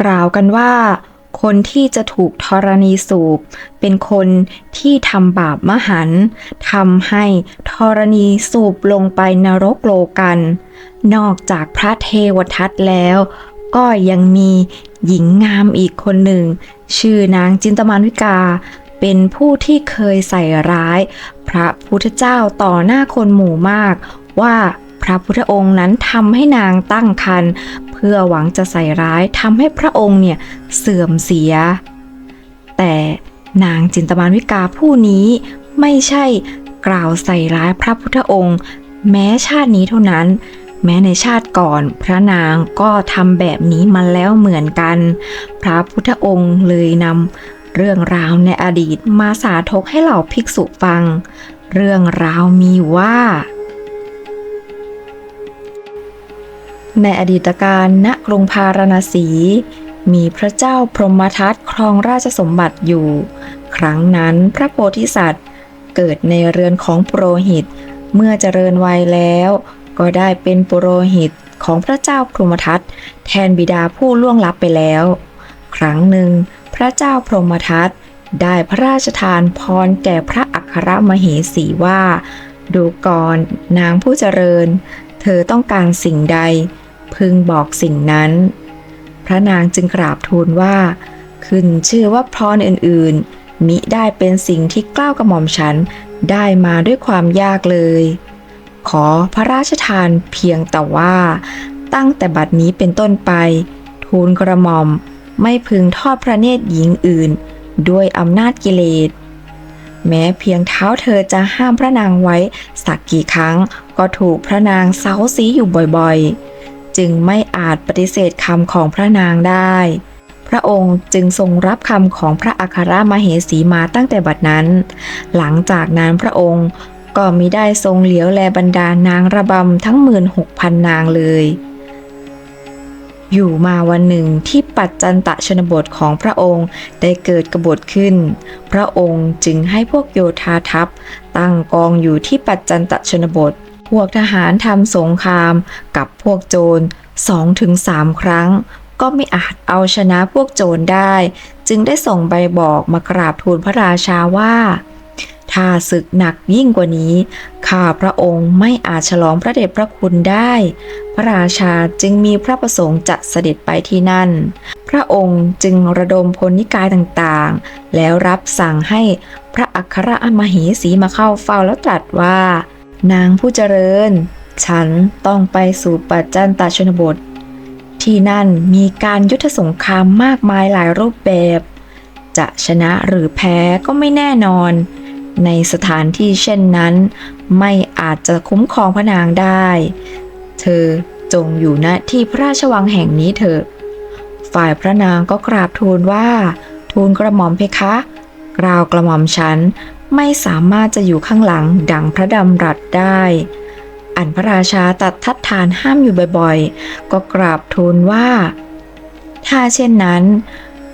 กล่าวกันว่า คนที่จะถูกธรณีสูบ เป็นคนที่ทำบาปมหันต์ทำให้ธรณีสูบลงไปนรกโลกัน นอกจากพระเทวทัตแล้ว ก็ยังมีหญิงงามอีกคนหนึ่ง ชื่อนางจินตมานวิกาเป็นผู้ที่เคยใส่ร้าย พระพุทธเจ้าต่อหน้าคนหมู่มากว่า พระพุทธองค์นั้นทำให้นางตั้งครรภ์เพื่อหวังจะใส่ร้ายทำให้พระองค์เนี่ยเสื่อมเสีย แต่นางจินตมานวิกาผู้นี้ไม่ใช่กล่าวใส่ร้ายพระพุทธองค์ แม้ชาตินี้เท่านั้น แม้ในชาติก่อนพระนางก็ทำแบบนี้มาแล้วเหมือนกัน พระพุทธองค์เลยนำเรื่องราวในอดีตมาสาธกให้เหล่าภิกษุฟัง เรื่องราวมีว่า ในอดีตการณกรุงพาราณสี มีพระเจ้าพรหมทัตครองราชสมบัติอยู่ ครั้งนั้นพระโพธิสัตว์ เกิดในเรือนของปุโรหิต เมื่อเจริญวัยแล้ว ก็ได้เป็นปุโรหิตของพระเจ้าพรหมทัตแทนบิดาผู้ล่วงลับไปแล้ว ครั้งหนึ่ง พระเจ้าพรหมทัตได้พระราชทานพรแก่พระอัครมเหสีว่า ดูก่อนนางผู้เจริญ เธอต้องการสิ่งใด พึงบอกสิ่งนั้น พระนางจึงกราบทูลว่า ขึ้นชื่อว่าพรอื่นๆ มิได้เป็นสิ่งที่กล้าวกระหม่อมฉันได้มาด้วยความยากเลย ขอพระราชทานเพียงแต่ว่า ตั้งแต่บัดนี้เป็นต้นไป ทูลกระหม่อมไม่พึงทอดพระเนตรหญิงอื่น ด้วยอำนาจกิเลสแม้เพียงเท้าเธอจะห้ามพระนางไว้สักกี่ครั้ง ก็ถูกพระนางเซาซีอยู่บ่อยๆ จึงไม่อาจปฏิเสธคำของพระนางได้ พระองค์จึงทรงรับคำของพระอัครมเหสีมาตั้งแต่บัดนั้น หลังจากนั้นพระองค์ก็มิได้ทรงเหลียวแลบรรดานางระบำทั้งหมื่นหกพันนางเลย อยู่มาวันหนึ่งที่ปัจจันตชนบทของพระองค์ได้เกิดกบฏขึ้น พระองค์จึงให้พวกโยธาทัพตั้งกองอยู่ที่ปัจจันตชนบท พวกทหารทำสงครามกับพวกโจรสองถึงสามครั้ง ก็ไม่อาจเอาชนะพวกโจรได้ จึงได้ส่งใบบอกมากราบทูลพระราชาว่า ถ้าศึกหนักยิ่งกว่านี้ ข้าพระองค์ไม่อาจฉลองพระเดชพระคุณได้ พระราชาจึงมีพระประสงค์จะเสด็จไปที่นั่น พระองค์จึงระดมพลนิกายต่างๆ แล้วรับสั่งให้พระอัครมเหสีมาเข้าเฝ้าแล้วตรัสว่า นางผู้เจริญ ฉันต้องไปสู่ปัจจันตชนบท ที่นั่นมีการยุทธสงครามมากมายหลายรูปแบบ จะชนะหรือแพ้ก็ไม่แน่นอน ในสถานที่เช่นนั้น ไม่อาจจะคุ้มครองพระนางได้ เธอจงอยู่ณที่พระราชวังแห่งนี้เถอะ ฝ่ายพระนางก็กราบทูลว่า ทูลกระหม่อมเพคะ กล่าวกระหม่อมฉัน ไม่สามารถจะอยู่ข้างหลังดังพระดำรัสได้ อันพระราชาตัดทัดทานห้ามอยู่บ่อยๆ ก็กราบทูลว่า ถ้าเช่นนั้น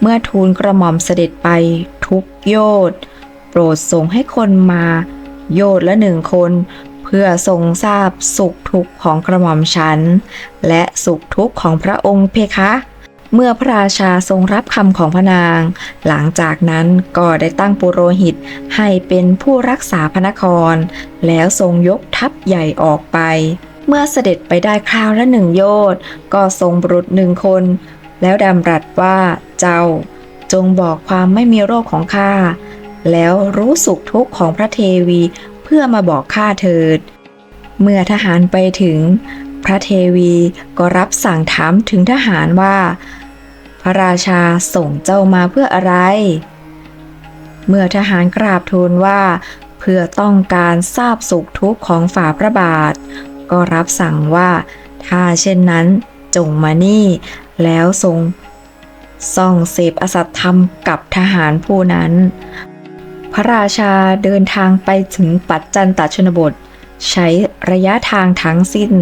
เมื่อทูลกระหม่อมเสด็จไปทุกโยธโปรดส่งให้คนมา โยธละหนึ่งคน เพื่อทรงทราบสุขทุกข์ของกระหม่อมฉัน และสุขทุกข์ของพระองค์เพคะ เมื่อพระราชาทรงรับคำของพระนาง หลังจากนั้นก็ได้ตั้งปุโรหิตให้เป็นผู้รักษาพระนคร แล้วทรงยกทัพใหญ่ออกไป เมื่อเสด็จไปได้คราวละหนึ่งโยชน์ก็ทรงบุรุษหนึ่งคน แล้วดำรัสว่าเจ้าจงบอกความไม่มีโรคของข้าแล้วรู้สุขทุกข์ของพระเทวีเพื่อมาบอกข้าเถิด เมื่อทหารไปถึง พระเทวีก็รับสั่งถามถึงทหารว่า พระราชาส่งเจ้ามาเพื่ออะไร เมื่อทหารกราบทูลว่า เพื่อต้องการทราบสุขทุกข์ของฝ่าพระบาท ก็รับสั่งว่า ถ้าเช่นนั้นจงมานี่ แล้วทรงส่องเสพอสัตธรรมกับทหารผู้นั้น พระราชาเดินทางไปถึงปัจจันตชนบท ใช้ระยะทางทั้งสิ้น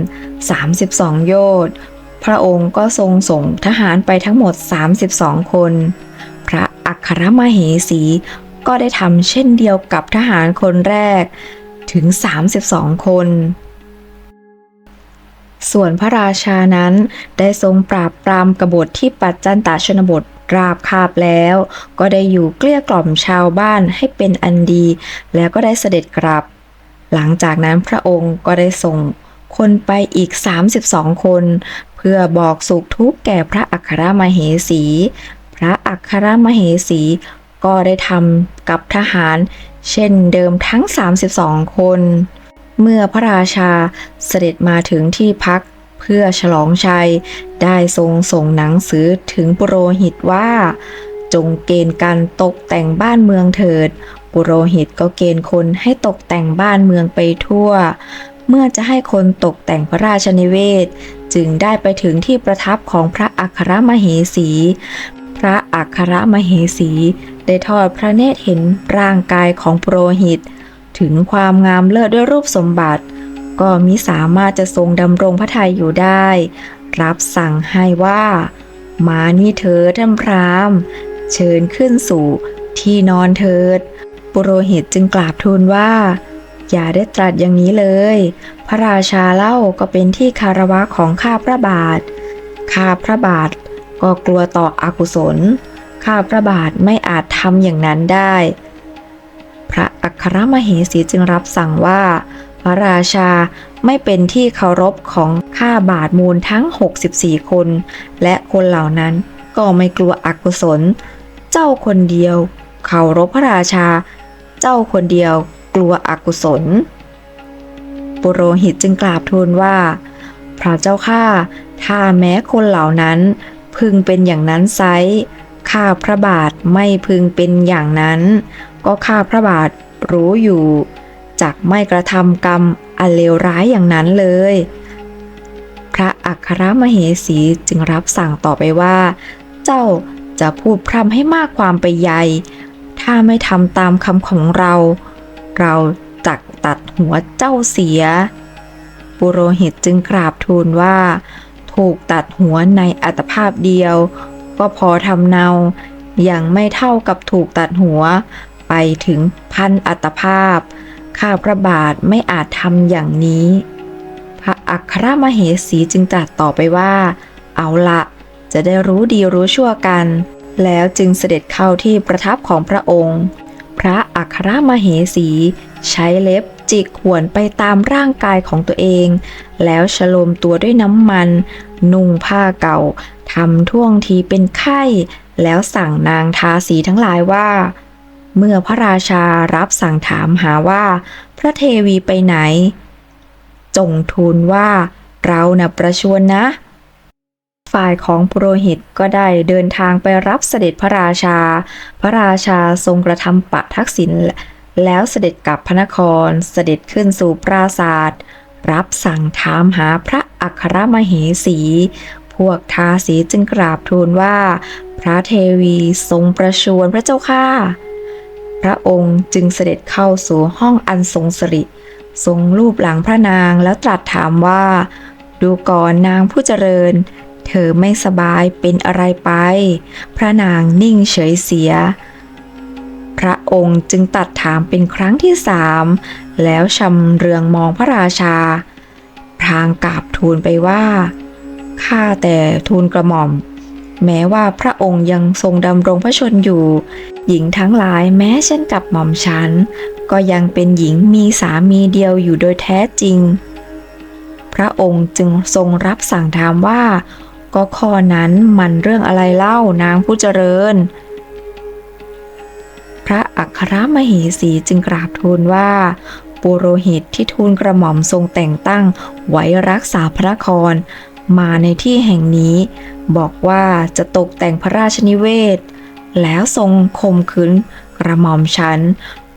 32 โยชน์ พระองค์ก็ทรงส่งทหารไปทั้งหมด 32 คน พระอัครมเหสีก็ได้ทำเช่นเดียวกับทหารคนแรกถึง 32 คน ส่วนพระราชานั้นได้ทรงปราบปรามกบฏที่ปัจจันตชนบทราบคาบแล้ว ก็ได้อยู่เกลี้ยกล่อมชาวบ้านให้เป็นอันดี แล้วก็ได้เสด็จกลับ หลังจากนั้นพระองค์ก็ได้ส่ง คนไปอีก 32 คน เพื่อบอกสุขทุกข์แก่พระอัครมเหสี พระอัครมเหสีก็ได้ทำกับทหาร เช่นเดิมทั้ง 32 คน เมื่อพระราชาเสด็จมาถึงที่พักเพื่อฉลองชัย ได้ทรงส่งหนังสือถึงปุโรหิตว่า จงเกณฑ์การตกแต่งบ้านเมืองเถิด ปุโรหิตก็เกณฑ์คนให้ตกแต่งบ้านเมืองไปทั่ว เมื่อจะให้คนตกแต่งพระราชนิเวศ จึงได้ไปถึงที่ประทับของพระอัครมเหสี พระอัครมเหสี ได้ทอดพระเนตรเห็นร่างกายของโปรหิต ถึงความงามเลิศด้วยรูปสมบัติ ก็มิสามารถจะทรงดำรงพระทัยอยู่ได้ รับสั่งให้ว่า มานี่เถิดท่านพราหมณ์เชิญขึ้นสู่ที่นอนเถิด ปุโรหิตจึงกราบทูลว่า อย่าได้ตรัสอย่างนี้เลย พระราชาเล่าก็เป็นที่คารวะของข้าพระบาท ข้าพระบาทก็กลัวต่ออกุศล ข้าพระบาทไม่อาจทำอย่างนั้นได้ พระอัครมเหสีจึงรับสั่งว่า พระราชาไม่เป็นที่เคารพของข้าบาทมูลทั้ง 64 คน และคนเหล่านั้นก็ไม่กลัวอกุศล เจ้าคนเดียว เคารพพระราชา เจ้าคนเดียว กลัวอกุศล ปุโรหิตจึงกราบทูลว่า พระเจ้าข้าถ้าแม้คนเหล่านั้นพึงเป็นอย่างนั้นไซข้าพระบาทไม่พึงเป็นอย่างนั้น ก็ข้าพระบาทรู้อยู่จักไม่กระทำกรรมอันเลวร้ายอย่างนั้นเลย พระอัครมเหสีจึงรับสั่งต่อไปว่า เจ้าจะพูดพร่ำให้มากความไปใหญ่ ถ้าไม่ทำตามคำของเรา เราจักตัดหัวเจ้าเสีย ปุโรหิตจึงกราบทูลว่า ถูกตัดหัวในอัตภาพเดียว ก็พอทำเนายังไม่เท่ากับถูกตัดหัว ไปถึงพันอัตภาพ ข้าพระบาทไม่อาจทำอย่างนี้ พระอัครมเหสีจึงตรัสต่อไปว่า เอาละจะได้รู้ดีรู้ชั่วกัน แล้วจึงเสด็จเข้าที่ประทับของพระองค์ พระอัครมเหสี ใช้เล็บจิกขวนไปตามร่างกายของตัวเอง แล้วฉโลมตัวด้วยน้ำมัน นุ่งผ้าเก่าทำท่วงทีเป็นไข้ แล้วสั่งนางทาสีทั้งหลายว่า เมื่อพระราชารับสั่งถามหาว่า พระเทวีไปไหน จงทูลว่าเราน่ะประชวรนะ ฝ่ายของปุโรหิตก็ได้เดินทางไปรับเสด็จพระราชา พระราชาทรงกระทำปะทักษิณแล้วเสด็จกลับพระนครเสด็จขึ้นสู่ปราศาสตร์รับสั่งถามหาพระอัครมเหสี พวกทาสีจึงกราบทูลว่า พระเทวีทรงประชวรพระเจ้าข้าพระองค์จึงเสด็จเข้าสู่ห้องอันทรงสริ ทรงรูปหลังพระนางแล้วตรัสถามว่า ดูก่อนนางผู้เจริญ เธอไม่สบายเป็นอะไรไป พระนางนิ่งเฉยเสีย พระองค์จึงตัดถามเป็นครั้งที่สามแล้วชำเรืองมองพระราชา พรางกราบทูลไปว่าข้าแต่ทูลกระหม่อม แม้ว่าพระองค์ยังทรงดำรงพระชนอยู่ หญิงทั้งหลายแม้เช่นกับหม่อมฉัน ก็ยังเป็นหญิงมีสามีเดียวอยู่โดยแท้จริง พระองค์จึงทรงรับสั่งถามว่า ก็ข้อนั้นมันเรื่องอะไรเล่านางผู้เจริญ พระอัครมเหสีจึงกราบทูลว่าปุโรหิตที่ทูลกระหม่อมทรงแต่งตั้งไว้รักษาพระนคร มาในที่แห่งนี้ บอกว่าจะตกแต่งพระราชนิเวศ แล้วทรงข่มขืนกระหม่อมฉัน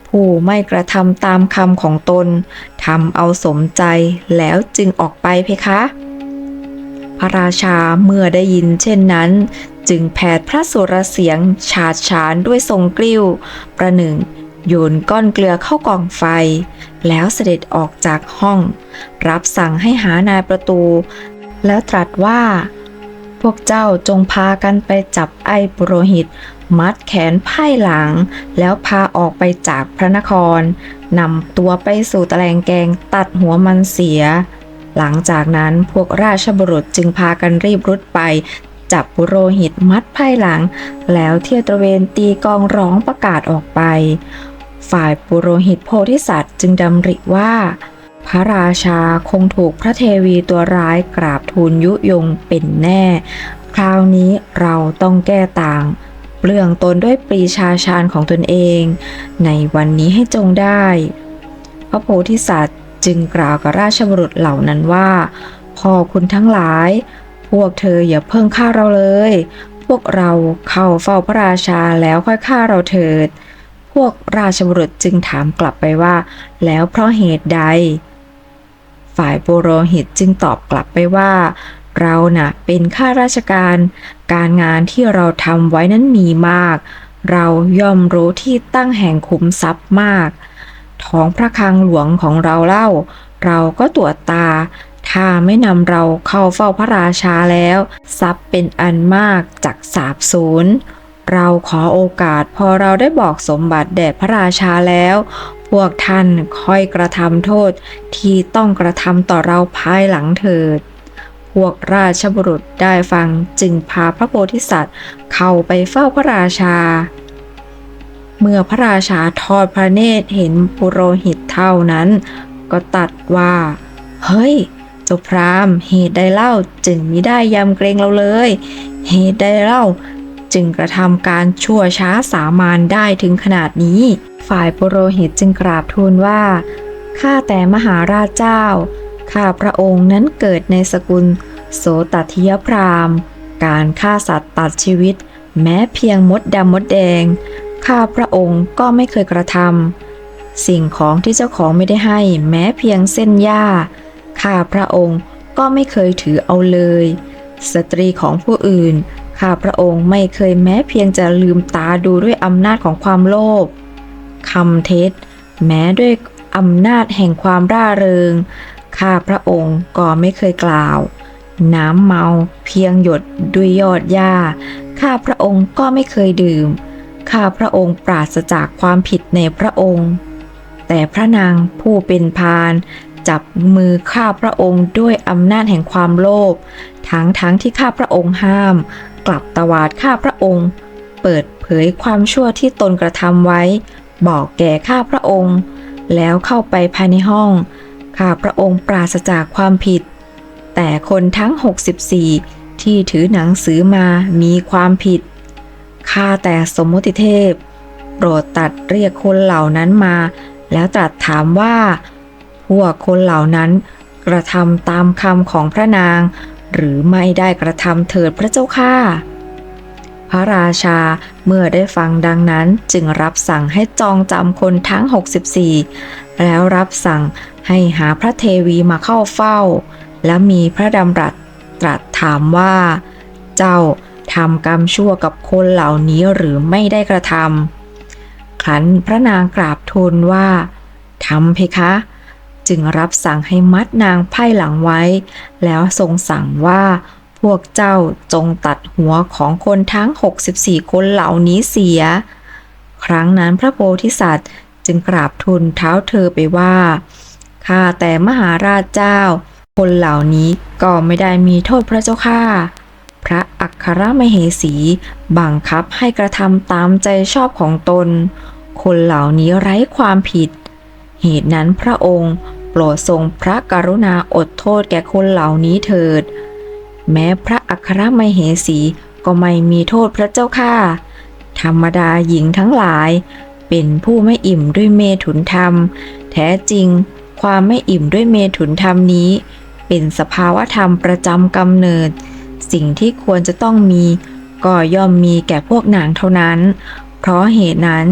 ผู้ไม่กระทำตามคำของตนทำเอาสมใจแล้วจึงออกไปเพคะ พระราชาเมื่อได้ยินเช่นนั้น จึงแผดพระสุรเสียง ฉาดฉานด้วยทรงกลิ้ว ประหนึ่ง โยนก้อนเกลือเข้ากองไฟ แล้วเสด็จออกจากห้อง รับสั่งให้หานายประตู แล้วตรัสว่า พวกเจ้าจงพากันไปจับไอ้ปุโรหิต มัดแขนไพ่หลัง แล้วพาออกไปจากพระนครนำตัวไปสู่ตะแลงแกงตัดหัวมันเสีย หลังจากนั้นพวกราชบุรุษจึงพากันรีบรุดไป จับปุโรหิตมัดไพ่หลัง แล้วเที่ยวตระเวนตีกองร้องประกาศออกไป ฝ่ายปุโรหิตโพธิสัตว์จึงดำริว่า พระราชาคงถูกพระเทวีตัวร้ายกราบทูลยุยงเป็นแน่ คราวนี้เราต้องแก้ต่างเปลืองตนด้วยปรีชาชาญของตนเอง ในวันนี้ให้จงได้ พระโพธิสัตว์ จึงกล่าวกับราชบุรุษเหล่านั้นว่าพ่อคุณทั้งหลาย พวกเธออย่าเพิ่งฆ่าเราเลย พวกเราเข้าเฝ้าพระราชาแล้วค่อยฆ่าเราเถิด พวกราชบุรุษจึงถามกลับไปว่า แล้วเพราะเหตุใด ฝ่ายปุโรหิตจึงตอบกลับไปว่า เราน่ะเป็นข้าราชการ การงานที่เราทำไว้นั้นมีมาก เราย่อมรู้ที่ตั้งแห่งขุมทรัพย์มาก ท้องพระคลังหลวงของเราเล่า เราก็ตรวจตา ถ้าไม่นำเราเข้าเฝ้าพระราชาแล้ว ทรัพย์เป็นอันมากจากสาบสูญเราขอโอกาสพอเราได้บอกสมบัติแด่พระราชาแล้ว พวกท่านค่อยกระทำโทษที่ต้องกระทำต่อเราภายหลังเถิด พวกราชบุรุษได้ฟังจึงพาพระโพธิสัตว์เข้าไปเฝ้าพระราชา เมื่อพระราชาทอดพระเนตรเห็นปุโรหิตเท่านั้น ก็ตัดว่า เฮ้ยเจ้าพรามเหตุใดเล่าจึงมิได้ยำเกรงเราเลย เหตุใดเล่าจึงกระทำการชั่วช้าสามานได้ถึงขนาดนี้ ฝ่ายปุโรหิตจึงกราบทูลว่า ข้าแต่มหาราชเจ้า ข้าพระองค์นั้นเกิดในสกุล โสตัทิยพราหมณ์การฆ่าสัตว์ตัดชีวิต แม้เพียงมดดำมดแดง ข้าพระองค์ก็ไม่เคยกระทำสิ่งของที่เจ้าของไม่ได้ให้แม้เพียงเส้นหญ้า ข้าพระองค์ก็ไม่เคยถือเอาเลย สตรีของผู้อื่น ข้าพระองค์ไม่เคยแม้เพียงจะลืมตาดูด้วยอำนาจของความโลภคำเท็จ แม้ด้วยอำนาจแห่งความร่าเริง ข้าพระองค์ก็ไม่เคยกล่าว น้ำเมาเพียงหยดด้วยยอดหญ้า ข้าพระองค์ก็ไม่เคยดื่ม ข้าพระองค์ปราศจากความผิดในพระองค์ แต่พระนางผู้เป็นพานจับมือข้าพระองค์ด้วยอำนาจแห่งความโลภทั้งทั้งที่ข้าพระองค์ห้าม กลับตวาดข้าพระองค์ เปิดเผยความชั่วที่ตนกระทำไว้ บอกแก่ข้าพระองค์ แล้วเข้าไปภายในห้อง ข้าพระองค์ปราศจากความผิด แต่คนทั้ง 64 ที่ถือหนังสือมามีความผิด ข้าแต่สมมุติเทพ โปรดตัดเรียกคนเหล่านั้นมา แล้วตรัสถามว่า พวกคนเหล่านั้นกระทำตามคำของพระนาง หรือไม่ได้กระทำเถิดพระเจ้าข้าพระราชาเมื่อได้ฟังดังนั้นจึงรับสั่งให้จองจำคนทั้ง 64 แล้วรับสั่งให้หาพระเทวีมาเข้าเฝ้า และมีพระดำรัสตรัสถามว่า เจ้า ทำกรรมชั่วกับคนเหล่านี้หรือไม่ได้กระทำครั้นพระนางกราบทูลว่าทำเพคะ จึงรับสั่งให้มัดนางไพ่หลังไว้ แล้วทรงสั่งว่าพวกเจ้าจงตัดหัวของคนทั้ง 64 คนเหล่านี้เสีย ครั้งนั้นพระโพธิสัตว์จึงกราบทูลเท้าเธอไปว่าข้าแต่มหาราชเจ้า คนเหล่านี้ก็ไม่ได้มีโทษพระเจ้าข้า พระอัครมเหสี บังคับให้กระทำตามใจชอบของตน คนเหล่านี้ไร้ความผิด เหตุนั้นพระองค์โปรดทรงพระกรุณาอดโทษแก่คนเหล่านี้เถิด แม้พระอัครมเหสีก็ไม่มีโทษพระเจ้าข้าธรรมดาหญิงทั้งหลาย เป็นผู้ไม่อิ่มด้วยเมถุนธรรม แท้จริง ความไม่อิ่มด้วยเมถุนธรรมนี้ เป็นสภาวะธรรมประจำกำเนิด สิ่งที่ควรจะต้องมี ก็ย่อมมีแก่พวกนางเท่านั้น เพราะเหตุนั้น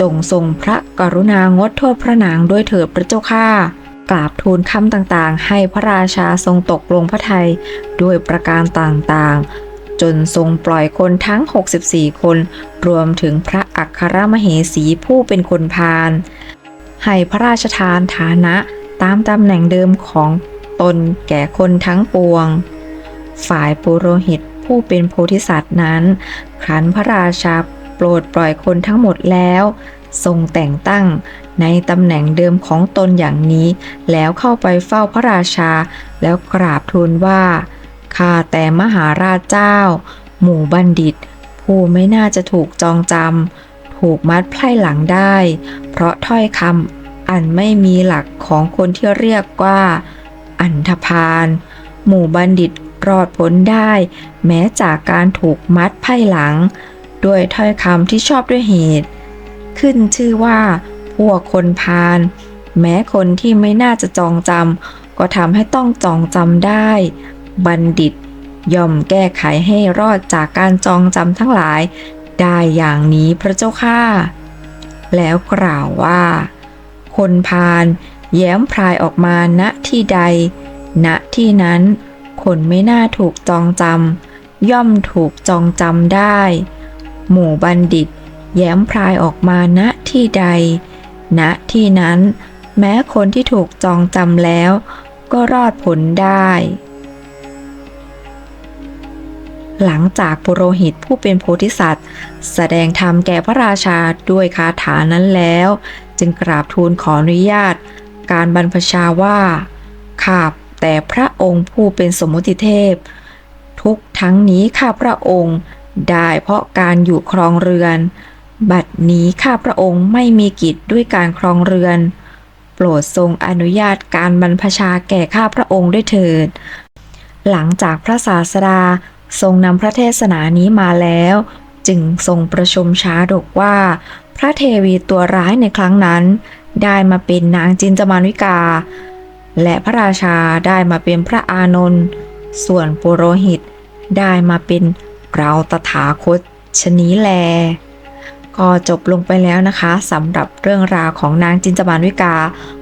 จงทรงพระกรุณางดโทษพระนางด้วยเถิดพระเจ้าข้ากราบทูลคำต่างๆ ให้พระราชาทรงตกลงพระทัยด้วยประการต่างๆ จนทรงปล่อยคนทั้ง 64 คน รวมถึงพระอัครมเหสีผู้เป็นคนพาลให้พระราชทานฐานะตามตำแหน่งเดิมของตนแก่คนทั้งปวง ฝ่ายปุโรหิตผู้เป็นโพธิสัตว์นั้นครั้นพระราชาโปรดปล่อยคนทั้งหมดแล้ว ทรงแต่งตั้งในตำแหน่งเดิมของตนอย่างนี้ แล้วเข้าไปเฝ้าพระราชา แล้วกราบทูลว่าข้าแต่มหาราชเจ้า หมู่บัณฑิต ผู้ไม่น่าจะถูกจองจำถูกมัดไพร่หลังได้ เพราะถ้อยคำอันไม่มีหลักของคนที่เรียกว่า อันธพาลหมู่บัณฑิต รอดพ้นได้ แม้จากการถูกมัดไพ่หลัง ด้วยถ้อยคำที่ชอบด้วยเหตุ ขึ้นชื่อว่า พวกคนพาลแม้คนที่ไม่น่าจะจองจำก็ทำให้ต้องจองจำได้ บัณฑิต ย่อมแก้ไขให้รอดจากการจองจำทั้งหลาย ได้อย่างนี้พระเจ้าข้าแล้วกล่าวว่า คนพาลแย้มพรายออกมาณที่ใด ณที่นั้น คนไม่น่าถูกจองจำย่อมถูกจองจำได้ หมู่บัณฑิต แย้มพรายออกมาณที่ใด ณที่นั้น แม้คนที่ถูกจองจำแล้ว ก็รอดผลได้ หลังจากปุโรหิตผู้เป็นโพธิสัตว์ แสดงธรรมแก่พระราชาด้วยคาถานั้นแล้ว จึงกราบทูลขออนุญาต การบรรพชาว่าข้า แต่พระองค์ผู้เป็นสมุติเทพ ทุกทั้งนี้ข้าพระองค์ได้เพราะการอยู่ครองเรือน บัดนี้ข้าพระองค์ไม่มีกิจด้วยการครองเรือน โปรดทรงอนุญาตการบรรพชาแก่ข้าพระองค์ด้วยเถิด หลังจากพระศาสดาทรงนำพระเทศนานี้มาแล้ว จึงทรงประชุมชาดกว่า พระเทวีตัวร้ายในครั้งนั้น ได้มาเป็นนางจินจมานวิกา และพระราชาได้มาเป็นพระอานนท์ส่วนปุโรหิตได้มาเป็นเราตถาคตชนีแล ก็จบลงไปแล้วนะคะสำหรับเรื่องราวของนางจินจามานวิกา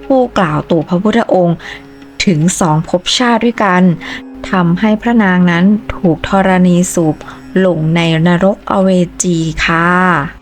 ผู้กล่าวตู่พระพุทธองค์ถึงสองภพชาติด้วยกันทำให้พระนางนั้นถูกธรณีสูบหลงในนรกอเวจีค่ะ